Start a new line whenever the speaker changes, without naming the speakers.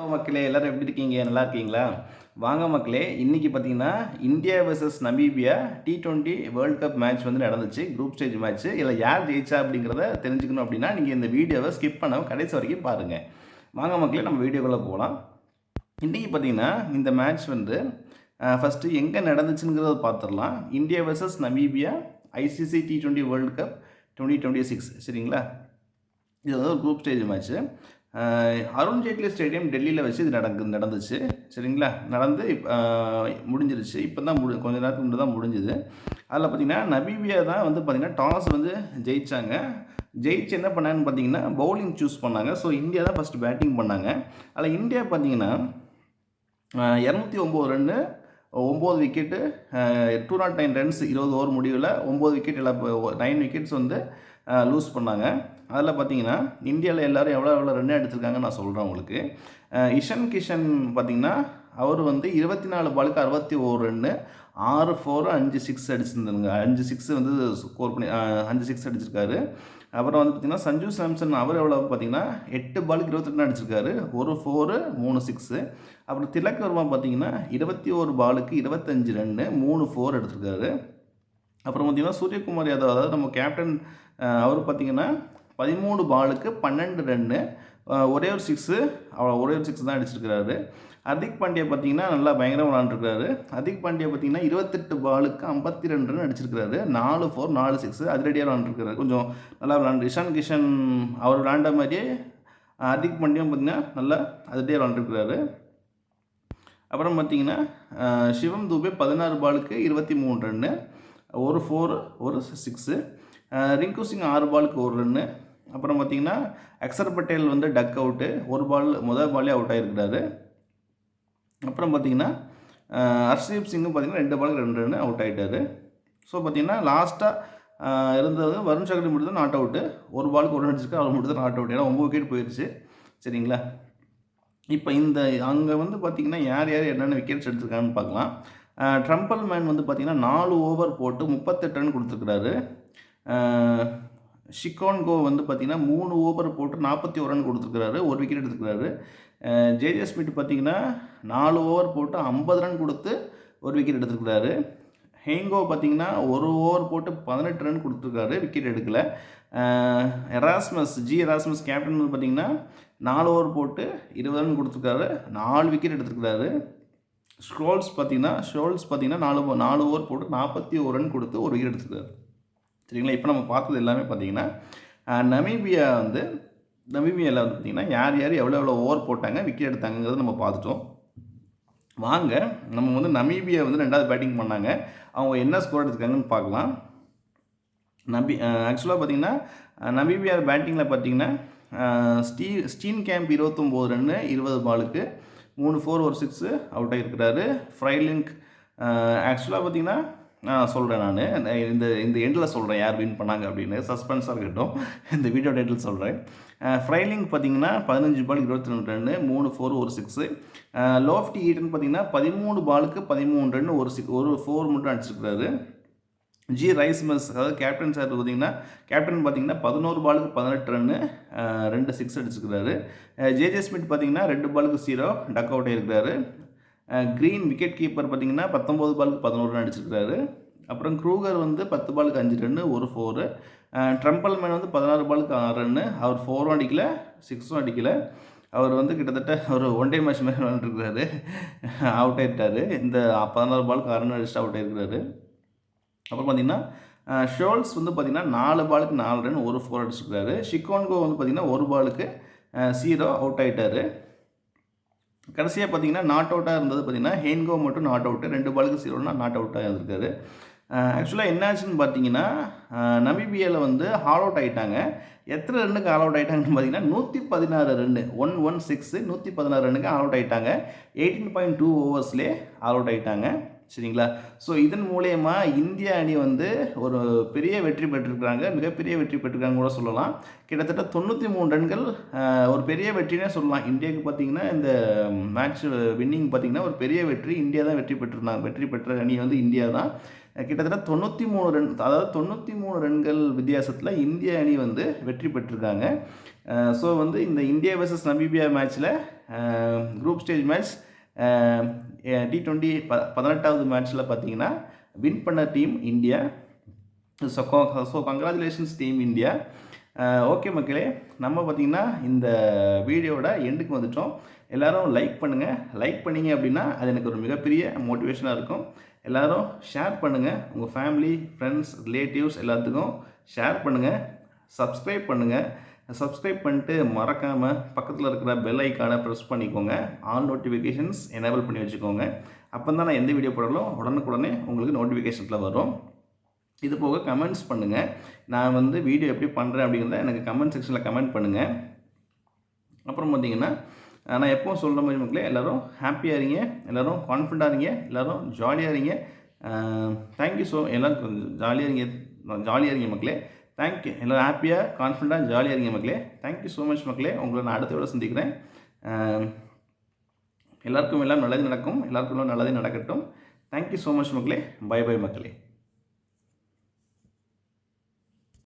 hello மக்களே எல்லோரும் எப்படி இருக்கீங்க நல்லா இருக்கீங்களா வாங்க மக்களே இன்றைக்கி பார்த்தீங்கன்னா India versus Namibia T twenty world cup match வந்து நடந்துச்சு குரூப் ஸ்டேஜ் மேட்ச் இதில் யார் ஜெயிச்சா அப்படிங்கிறத தெரிஞ்சுக்கணும் அப்படின்னா நீங்கள் இந்த வீடியோவை ஸ்கிப் பண்ண கடைசி வரைக்கும் பாருங்கள் வாங்க மக்களே நம்ம வீடியோக்குள்ளே போகலாம் இன்றைக்கி பார்த்தீங்கன்னா இந்த மேட்ச் வந்து ஃபஸ்ட்டு எங்கே நடந்துச்சுங்கிறத பார்த்துடலாம் India versus Namibia ICC T twenty world cup twenty twenty six சரிங்களா இது வந்து ஒரு group stage match Arun Jaitley stadium டெல்லியில் வச்சு இது நடக்கு நடந்துச்சு சரிங்களா நடந்து முடிஞ்சிருச்சு இப்போ தான் முடி கொஞ்ச நேரத்துக்கு முன்னாடி தான் முடிஞ்சுது அதில் பார்த்திங்கன்னா நபீபியா தான் வந்து பார்த்திங்கன்னா டாஸ் வந்து ஜெயித்தாங்க ஜெயிச்சு என்ன பண்ணாங்கன்னு பார்த்தீங்கன்னா பவுலிங் சூஸ் பண்ணாங்க ஸோ இந்தியா தான் ஃபஸ்ட்டு பேட்டிங் பண்ணாங்க அதில் இந்தியா பார்த்தீங்கன்னா இரநூத்தி ஒம்பது ரன்னு ஒம்பது wicket two not nine runs இருபது ஓவர் முடிவில் ஒம்பது விக்கெட் எல்லா நைன் விக்கெட்ஸ் வந்து லூஸ் பண்ணாங்க அதில் பார்த்தீங்கன்னா இந்தியாவில் எல்லோரும் எவ்வளோ எவ்வளோ ரன் எடுத்திருக்காங்கன்னு நான் சொல்கிறேன் உங்களுக்கு இஷன் கிஷன் பார்த்திங்கன்னா அவர் வந்து இருபத்தி நாலு பாலுக்கு அறுபத்தி ஒரு ரன்னு ஆறு ஃபோர் அஞ்சு சிக்ஸ் அடிச்சிருந்தாருங்க அஞ்சு சிக்ஸ் வந்து ஸ்கோர் பண்ணி அஞ்சு சிக்ஸ் அடிச்சிருக்காரு அப்புறம் வந்து பார்த்தீங்கன்னா சஞ்சு சாம்சன் அவர் எவ்வளோ பார்த்தீங்கன்னா எட்டு பாலுக்கு இருபத்தெட்டு அடிச்சிருக்காரு ஒரு ஃபோரு மூணு சிக்ஸு அப்புறம் திலக் பார்த்தீங்கன்னா இருபத்தி ஒரு பாலுக்கு இருபத்தஞ்சு ரன்னு மூணு ஃபோர் எடுத்திருக்காரு அப்புறம் பார்த்தீங்கன்னா சூரியகுமார் யாதவ் அதாவது நம்ம கேப்டன் அவர் பார்த்தீங்கன்னா பதிமூணு பாலுக்கு பன்னெண்டு ரன்னு ஒரே ஒரு சிக்ஸு அவ்வளோ ஒரே ஒரு சிக்ஸ் தான் அடிச்சிருக்கிறாரு அதிக் பாண்டியா பார்த்தீங்கன்னா நல்லா பயங்கரமாக விளாண்டுருக்கிறாரு அதிக் பாண்டியா பார்த்தீங்கன்னா இருபத்தெட்டு பாலுக்கு ஐம்பத்தி ரெண்டு ரன் அடிச்சிருக்கிறாரு நாலு ஃபோர் நாலு சிக்ஸ் அதிரடியாக விளாண்டுருக்கிறாரு கொஞ்சம் நல்லா விளாண்டு இஷான் கிஷன் அவர் விளாண்ட மாதிரியே அதிக் பாண்டியும் பார்த்தீங்கன்னா நல்லா அதிரடியாக விளாண்டுருக்கிறாரு அப்புறம் பார்த்தீங்கன்னா சிவம் தூபே பதினாறு பாலுக்கு இருபத்தி மூணு ரன்னு ஒரு ஃபோர் ஒரு சிக்ஸு ரிங்கு சிங் ஆறு பாலுக்கு ஒரு ரன்னு அப்புறம் பார்த்திங்கன்னா அக்சர் பட்டேல் வந்து டக் அவுட்டு ஒரு பால் முதல் பாலே அவுட் ஆகிருக்கிறாரு அப்புறம் பார்த்திங்கன்னா ஹர்ஷ்தீப் சிங்கும் பார்த்திங்கன்னா ரெண்டு பாலுக்கு ரெண்டு ரன் அவுட் ஆகிட்டாரு ஸோ பார்த்திங்கன்னா லாஸ்ட்டாக இருந்தது வருண் சக்கரி மட்டும் தான் நாட் அவுட்டு ஒரு பாலுக்கு ஒரு ரன் அவர் மட்டும் தான் நாட் அவுட் ஏன்னா ஒம்பது விக்கெட் போயிடுச்சு சரிங்களா இப்போ இந்த அங்கே வந்து பார்த்திங்கன்னா யார் யார் என்னென்ன விக்கெட்ஸ் எடுத்துருக்காங்கன்னு பார்க்கலாம் ட்ரம்பல் மேன் வந்து பார்த்திங்கன்னா நாலு ஓவர் போட்டு முப்பத்தெட்டு ரன் கொடுத்துருக்குறாரு ஷிகோன் கோ வந்து பார்த்திங்கன்னா மூணு ஓவர் போட்டு நாற்பத்தி ஒரு ரன் கொடுத்துருக்காரு ஒரு விக்கெட் எடுத்துக்கிறாரு ஜேஜே ஸ்மிட் பார்த்திங்கன்னா நாலு ஓவர் போட்டு ஐம்பது ரன் கொடுத்து ஒரு விக்கெட் எடுத்துருக்கிறாரு ஹேங்கோ பார்த்திங்கன்னா ஒரு ஓவர் போட்டு பதினெட்டு ரன் கொடுத்துருக்காரு விக்கெட் எடுக்கலை எராஸ்மஸ் ஜி எராஸ்மஸ் கேப்டன் வந்து பார்த்திங்கன்னா நாலு ஓவர் போட்டு இருபது ரன் கொடுத்துருக்காரு நாலு விக்கெட் எடுத்துருக்கிறாரு ஸ்க்ரோல்ஸ் பார்த்திங்கன்னா ஷோல்ஸ் பார்த்திங்கன்னா நாலு நாலு ஓவர் போட்டு நாற்பத்தி ஒரு ரன் கொடுத்து ஒரு விக்கெட் எடுத்துருக்காரு சரிங்களா இப்போ நம்ம பார்த்தது எல்லாமே பார்த்தீங்கன்னா நமீபியா வந்து நமீபியாவில் வந்து பார்த்திங்கன்னா யார் யார் எவ்வளோ எவ்வளோ ஓவர் போட்டாங்க விக்கெட் எடுத்தாங்கிறத நம்ம பார்த்துட்டோம் வாங்க நம்ம வந்து நமீபியா வந்து ரெண்டாவது பேட்டிங் பண்ணாங்க அவங்க என்ன ஸ்கோர் எடுத்துக்காங்கன்னு பார்க்கலாம் நபி ஆக்சுவலாக பார்த்தீங்கன்னா நமீபியா பேட்டிங்கில் பார்த்தீங்கன்னா ஸ்டீ ஸ்டீன் கேம்ப் இருபத்தொம்போது ரன்னு இருபது பாலுக்கு மூணு ஃபோர் ஒரு சிக்ஸு அவுட் ஆகிருக்கிறாரு ஃப்ரைலிங்க் ஆக்சுவலாக பார்த்தீங்கன்னா நான் சொல்கிறேன் நான் இந்த இந்த எண்டில் சொல்கிறேன் யார் வின் பண்ணாங்க அப்படின்னு சஸ்பென்ஸாக இருக்கட்டும் இந்த வீடியோ டைட்டில் சொல்கிறேன் ஃப்ரைலிங் பார்த்தீங்கன்னா பதினஞ்சு பால் இருபத்தி ரெண்டு ரன்னு மூணு ஃபோர் ஒரு சிக்ஸு லோஃப்டி ஈட்டன் பார்த்தீங்கன்னா பதிமூணு பாலுக்கு பதிமூணு ரன் ஒரு சிக் ஒரு ஃபோர் மட்டும் அடிச்சிருக்கிறாரு ஜி ரைஸ் மிஸ் அதாவது கேப்டன் சார் பார்த்தீங்கன்னா கேப்டன் பார்த்தீங்கன்னா பதினோரு பாலுக்கு பதினெட்டு ரன்னு ரெண்டு சிக்ஸ் அடிச்சிருக்கிறாரு ஜேஜே ஸ்மித் பார்த்தீங்கன்னா ரெண்டு பாலுக்கு ஜீரோ டக் அவுட் ஆயிருக்கிறாரு க்ரீன் விக்கெட் கீப்பர் பார்த்திங்கன்னா பத்தொம்போது பாலுக்கு பதினோரு ரன் அடிச்சிருக்காரு அப்புறம் க்ரூகர் வந்து பத்து பாலுக்கு அஞ்சு ரன்னு ஒரு ஃபோரு ட்ரம்பல் மேன் வந்து பதினாறு பாலுக்கு ஆறு ரன்னு அவர் ஃபோரும் அடிக்கலை சிக்ஸும் அடிக்கலை அவர் வந்து கிட்டத்தட்ட ஒரு ஒன் டே மேட்ச் மாதிரி விளாண்டுருக்கிறாரு அவுட் ஆகிட்டார் இந்த பதினாறு பாலுக்கு ஆறு ரன் அடிச்சுட்டு அவுட் ஆகிருக்கிறாரு அப்புறம் பார்த்தீங்கன்னா ஷோல்ஸ் வந்து பார்த்திங்கன்னா நாலு பாலுக்கு நாலு ரன் ஒரு ஃபோர் அடிச்சிருக்காரு ஷிகோன்கோ வந்து பார்த்திங்கன்னா ஒரு பாலுக்கு ஸீரோ அவுட் ஆகிட்டார் கடைசியாக பார்த்தீங்கன்னா நாட் அவுட்டாக இருந்தது பார்த்தீங்கன்னா ஹேன்கோ மட்டும் நாட் அவுட்டு ரெண்டு பாலுக்கு சீரோனா நாட் அவுட்டாக இருந்திருக்காரு ஆக்சுவலாக என்னாச்சுன்னு பார்த்தீங்கன்னா நமிபியாவில் வந்து ஹால் அவுட் ஆகிட்டாங்க எத்தனை ரன்னுக்கு ஆல் அவுட் ஆகிட்டாங்கன்னு பார்த்தீங்கன்னா நூற்றி பதினாறு ரன்னு ஒன் ஒன் சிக்ஸு நூற்றி பதினாறு ரன்னுக்கு ஆல் அவுட் ஆகிட்டாங்க எயிட்டீன் பாயிண்ட் டூ ஓவர்ஸ்லேயே ஆல் அவுட் ஆகிட்டாங்க சரிங்களா ஸோ இதன் மூலயமா இந்திய அணி வந்து ஒரு பெரிய வெற்றி பெற்றிருக்கிறாங்க மிகப்பெரிய வெற்றி பெற்றிருக்காங்க கூட சொல்லலாம் கிட்டத்தட்ட தொண்ணூற்றி மூணு ரன்கள் ஒரு பெரிய வெற்றினே சொல்லலாம் இந்தியாவுக்கு பார்த்திங்கன்னா இந்த மேட்ச் வின்னிங் பார்த்திங்கன்னா ஒரு பெரிய வெற்றி இந்தியா தான் வெற்றி பெற்றிருந்தாங்க வெற்றி பெற்ற அணி வந்து இந்தியா தான் கிட்டத்தட்ட தொண்ணூற்றி மூணு ரன் அதாவது தொண்ணூற்றி மூணு ரன்கள் வித்தியாசத்தில் இந்திய அணி வந்து வெற்றி பெற்றிருக்காங்க ஸோ வந்து இந்த இந்தியா வர்சஸ் நமீபியா மேட்ச்சில் group stage match T twenty ப பதினெட்டாவது மேட்ச்சில் பார்த்தீங்கன்னா வின் பண்ண team India so so congratulations team India okay மக்களே நம்ம பார்த்திங்கன்னா இந்த வீடியோவோட எண்டுக்கு வந்துட்டோம் எல்லோரும் லைக் பண்ணுங்கள் லைக் பண்ணிங்க அப்படின்னா அது எனக்கு ஒரு மிகப்பெரிய மோட்டிவேஷனாக இருக்கும் எல்லோரும் ஷேர் பண்ணுங்கள் உங்கள் ஃபேமிலி ஃப்ரெண்ட்ஸ் ரிலேட்டிவ்ஸ் எல்லாத்துக்கும் ஷேர் பண்ணுங்கள் சப்ஸ்கிரைப் பண்ணுங்கள் சப்ஸ்கிரைப் பண்ணிட்டு மறக்காமல் பக்கத்தில் இருக்கிற பெல் ஐக்கானை ப்ரெஸ் பண்ணிக்கோங்க ஆல் நோட்டிஃபிகேஷன்ஸ் எனேபிள் பண்ணி வச்சுக்கோங்க அப்போ தான் நான் எந்த வீடியோ போடலாம் உடனுக்குடனே உங்களுக்கு நோட்டிஃபிகேஷனில் வரும் இது போக கமெண்ட்ஸ் பண்ணுங்கள் நான் வந்து வீடியோ எப்படி பண்ணுறேன் அப்படிங்கிறத எனக்கு கமெண்ட் செக்ஷனில் கமெண்ட் பண்ணுங்கள் அப்புறம் பார்த்தீங்கன்னா நான் எப்போவும் சொல்கிற மாதிரி மக்களே எல்லோரும் ஹாப்பியாக இருங்க எல்லோரும் கான்ஃபிடண்ட்டாக இருங்க எல்லோரும் ஜாலியாக இருங்க தேங்க்யூ ஸோ எல்லோரும் ஜாலியாக இருங்க ஜாலியாக இருங்க மக்களே தேங்க்யூ எல்லோரும் ஹாப்பியாக கான்ஃபிடண்டாக ஜாலியாக இருங்க மக்களே தேங்க்யூ ஸோ மச் மக்களே உங்களை நான் அடுத்த விட சந்திக்கிறேன் எல்லாருக்கும் எல்லாம் நல்லது நடக்கும் எல்லாருக்கும் நல்லதே நடக்கட்டும் தேங்க்யூ ஸோ மச் மக்களே பை பை மக்களே